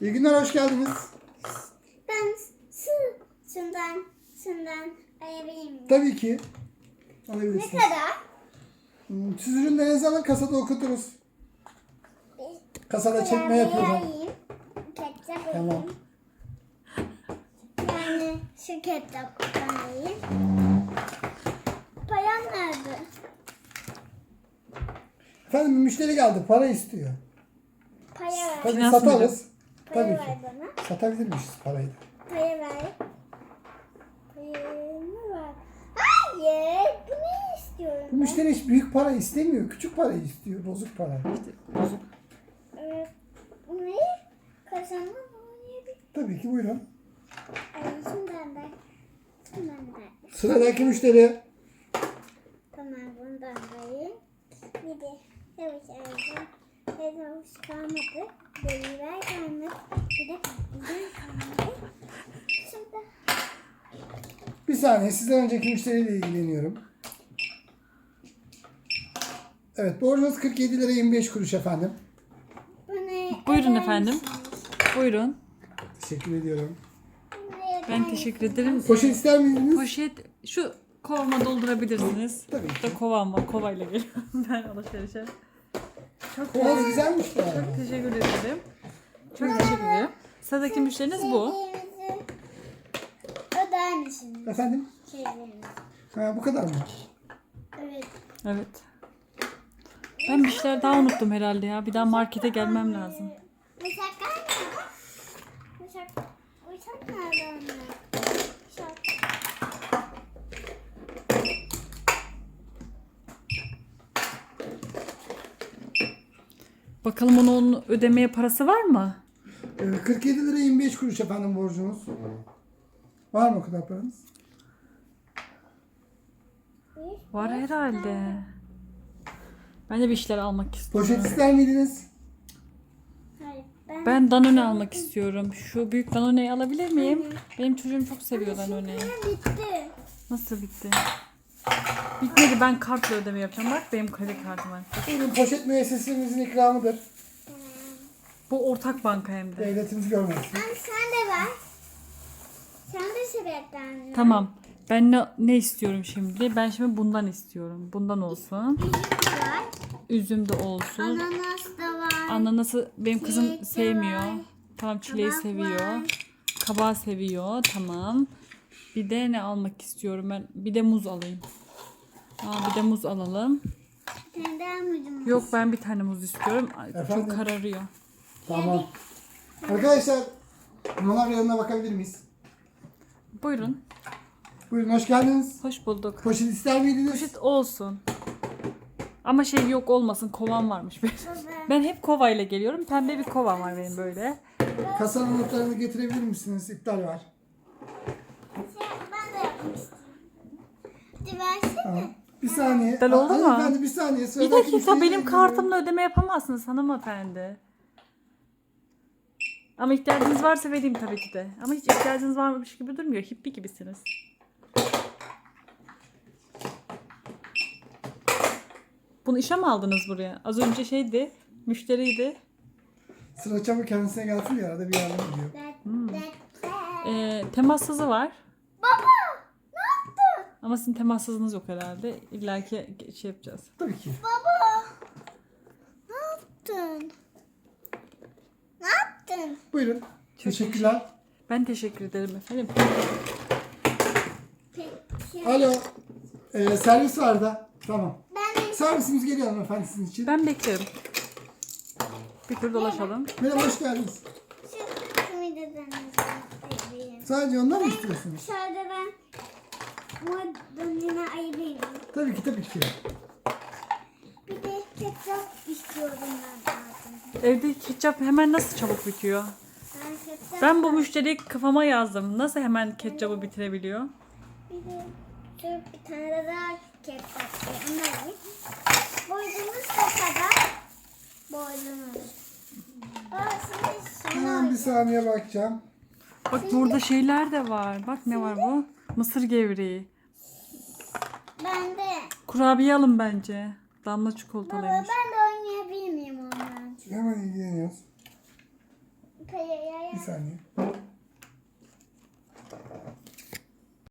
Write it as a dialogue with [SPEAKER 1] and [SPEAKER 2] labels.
[SPEAKER 1] İyi günler, hoş geldiniz.
[SPEAKER 2] Ben su şundan şundan ayırayım mı?
[SPEAKER 1] Tabii ki.
[SPEAKER 2] Ne
[SPEAKER 1] Alabilirsiniz.
[SPEAKER 2] kadar?
[SPEAKER 1] Hmm, Siz ürünlerinizi alın, kasada okuturuz. Kasada çekme yapıyorum.
[SPEAKER 2] alayım. Ketçap
[SPEAKER 1] Tamam.
[SPEAKER 2] alayım. Yani şu ketçap alayım. Param nerede?
[SPEAKER 1] Efendim müşteri geldi, para istiyor.
[SPEAKER 2] Para ver.
[SPEAKER 1] Tabii
[SPEAKER 3] Finans
[SPEAKER 1] satarız.
[SPEAKER 2] Para
[SPEAKER 1] Tabii
[SPEAKER 2] ver
[SPEAKER 1] ki.
[SPEAKER 2] bana.
[SPEAKER 1] Satabilirmişiz parayı. da.
[SPEAKER 2] Para ver. Paramı ver. Hayır. Bunu istiyorum
[SPEAKER 1] Bu
[SPEAKER 2] ben.
[SPEAKER 1] müşteri hiç büyük para istemiyor, küçük para istiyor, bozuk para.
[SPEAKER 3] Bozuk.
[SPEAKER 2] Evet. Bunu kazanma oynayabilirim.
[SPEAKER 1] Tabii ki buyurun.
[SPEAKER 2] Şundan da. Şundan da.
[SPEAKER 1] Sıradaki müşteri.
[SPEAKER 2] Tamam bundan vereyim. Bir de yavaş yavaş. Yavaş kalmadı. Deliver kalmadı. Bir de bizden kalmadı. Şimdi
[SPEAKER 1] Bir saniye, sizden önceki müşteriyle ilgileniyorum. Evet, borcunuz 47 lira 25 kuruş efendim.
[SPEAKER 2] bunu
[SPEAKER 3] Buyurun
[SPEAKER 2] öder
[SPEAKER 3] efendim.
[SPEAKER 2] misiniz?
[SPEAKER 3] Buyurun.
[SPEAKER 1] Teşekkür ediyorum.
[SPEAKER 2] Bunu öder
[SPEAKER 3] Ben teşekkür ederim.
[SPEAKER 1] Poşet ister miydiniz?
[SPEAKER 3] Poşet şu kovama doldurabilirsiniz.
[SPEAKER 1] Tabii ki.
[SPEAKER 3] Burada kovam var. Kovayla geliyorum ben alışverişe. Çok
[SPEAKER 1] Kovanız güzelmiş bu arada.
[SPEAKER 3] çok teşekkür ederim. Çok teşekkür ederim. Sıradaki müşteriniz bu.
[SPEAKER 2] Şeylerimizi öder misiniz?
[SPEAKER 1] Efendim?
[SPEAKER 2] Şeylerimizi.
[SPEAKER 1] Ha, bu kadar mı?
[SPEAKER 2] Evet.
[SPEAKER 3] Evet. Ben bir şeyler daha unuttum herhalde ya. Bir daha markete gelmem lazım.
[SPEAKER 2] Bıçak nerede? Bıçak, bıçak nerede anne? Bıçak.
[SPEAKER 3] Bakalım onun, ödemeye parası var mı?
[SPEAKER 1] Ee, 47 lira 25 kuruş efendim borcunuz. Var mı o kadar paranız?
[SPEAKER 3] Var herhalde. Ben de bir şeyler almak istiyorum.
[SPEAKER 1] Poşet ister miydiniz?
[SPEAKER 2] Hayır. Ben,
[SPEAKER 3] Ben Danone almak istiyorum. Şu büyük Danone'yi alabilir miyim? Benim çocuğum çok seviyor Danone'yi.
[SPEAKER 2] Benim bitti.
[SPEAKER 3] Nasıl bitti? Bitmedi ben kartla ödeme yapacağım. Bak benim kredi kartım var.
[SPEAKER 1] Buyurun poşet müessesemizin ikramıdır.
[SPEAKER 3] Bu ortak banka hem de.
[SPEAKER 1] Devletimiz görmesin.
[SPEAKER 2] Anne sen de ver. Sen de sebepten ver.
[SPEAKER 3] Tamam. Ben ne, ne istiyorum şimdi? Ben şimdi bundan istiyorum. Bundan olsun.
[SPEAKER 2] Var.
[SPEAKER 3] Üzüm de olsun.
[SPEAKER 2] Ananas da var.
[SPEAKER 3] Ananası benim kızım
[SPEAKER 2] Çilek de
[SPEAKER 3] sevmiyor.
[SPEAKER 2] var.
[SPEAKER 3] Tamam çileği
[SPEAKER 2] Kabak
[SPEAKER 3] seviyor.
[SPEAKER 2] var.
[SPEAKER 3] Kabağı seviyor. Tamam. Bir de ne almak istiyorum ben? Bir de muz alayım. Aa, bir de muz alalım. Yok ben bir tane muz istiyorum. Ay,
[SPEAKER 1] Efendim?
[SPEAKER 3] Çok kararıyor.
[SPEAKER 1] Tamam. Arkadaşlar manav yanına bakabilir miyiz?
[SPEAKER 3] Buyurun.
[SPEAKER 1] Buyurun hoş geldiniz.
[SPEAKER 3] Hoş bulduk.
[SPEAKER 1] Poşet ister miydiniz?
[SPEAKER 3] Poşet olsun. Ama şey yok olmasın. Kovam varmış benim. Ben hep kovayla geliyorum. Pembe bir kovam var benim böyle.
[SPEAKER 1] Kasanın notlarını getirebilir misiniz? İptal var.
[SPEAKER 2] Şey, ben de yapmak istiyorum. Hadi versene.
[SPEAKER 1] Bir saniye.
[SPEAKER 3] İptal oldu mu?
[SPEAKER 1] Hanımefendi bir saniye.
[SPEAKER 3] Bir
[SPEAKER 1] Sıradaki
[SPEAKER 3] dakika benim
[SPEAKER 1] ilgileniyorum.
[SPEAKER 3] kartımla ödeme yapamazsınız hanımefendi. Ama ihtiyacınız varsa vereyim tabii ki de. Ama hiç ihtiyacınız varmış gibi durmuyor. Hippi gibisiniz. Bunu işe mi aldınız buraya? Az önce şeydi, müşteriydi.
[SPEAKER 1] Sıra çabuk kendisine gelsin diye arada bir yardım ediyor.
[SPEAKER 2] Dek, dek, dek.
[SPEAKER 3] Ee, temas hızı var.
[SPEAKER 2] Baba?
[SPEAKER 3] Ama sizin temas hızınız yok herhalde. İlla ki şey yapacağız.
[SPEAKER 1] Tabii ki.
[SPEAKER 2] Baba ne yaptın? Ne yaptın?
[SPEAKER 1] Buyurun. Teşekkürler.
[SPEAKER 3] Ben teşekkür ederim efendim.
[SPEAKER 2] Peki.
[SPEAKER 1] Alo. Ee, servis var da. Tamam.
[SPEAKER 2] Ben
[SPEAKER 1] Servisimiz geliyor hanımefendi sizin için.
[SPEAKER 3] Ben beklerim. Bir tur dolaşalım.
[SPEAKER 1] Merhaba hoş geldiniz.
[SPEAKER 2] şu simideden ayırayım.
[SPEAKER 1] Sadece ondan mı istiyorsunuz?
[SPEAKER 2] Dışarıda ben modelini ayırayım.
[SPEAKER 1] Tabii ki tabii ki.
[SPEAKER 2] Bir de ketçap istiyorum ben zaten.
[SPEAKER 3] Evde ketçap hemen nasıl çabuk bitiyor?
[SPEAKER 2] Ben ketçap
[SPEAKER 3] Ben bu müşteriyi kafama yazdım. Nasıl hemen ketçabı bitirebiliyor?
[SPEAKER 2] bir de bir tane daha ketçap alayım. Boyunumuz ne kadar? Boyunumuz. Aa, şimdi sana
[SPEAKER 1] Hemen bir saniye bakacağım.
[SPEAKER 3] Bak burada şeyler de var. Bak ne var bu? Mısır gevreği.
[SPEAKER 2] Ben de.
[SPEAKER 3] Kurabiye alın bence. Damla
[SPEAKER 2] Baba
[SPEAKER 3] çikolatalıymış.
[SPEAKER 2] ben de oynayabilir miyim ondan?
[SPEAKER 1] Hemen ilgileniyoruz.
[SPEAKER 2] Kayaya
[SPEAKER 1] Bir saniye.